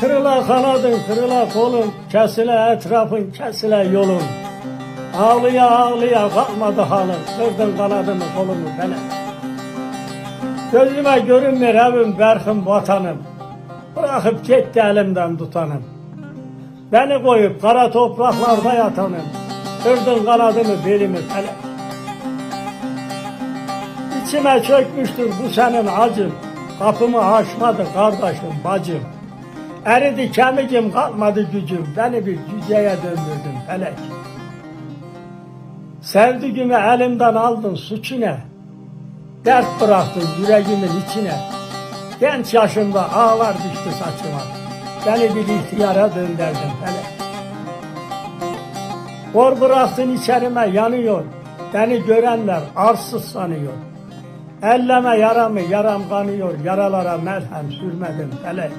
Kırıla kanadın, kırıla kolun, kesile etrafın, kesile yolun. Ağlıya ağlıya kalmadı halın, kırdın kanadımı kolumu bana. Gözüme görünmür evim, berkim, vatanım. Bırakıp gitti elimden tutanım. Beni koyup kara topraklarda yatanım. Kırdın kanadımı, belimi felek. İçime çökmüştür bu senin acın. Kapımı açmadı kardeşim, bacım. Eridi kemikim kalmadı gücüm. Beni bir cüceye döndürdün felek. Sevdiğimi elimden aldın suçu ne? Dert bıraktın yüreğimin içine. Genç yaşımda ağlar düştü saçıma. Beni bir ihtiyara döndürdün felek. Kor bıraktın içerime yanıyor. Beni görenler arsız sanıyor. Elleme yaramı yaram kanıyor. Yaralara merhem sürmedim felek.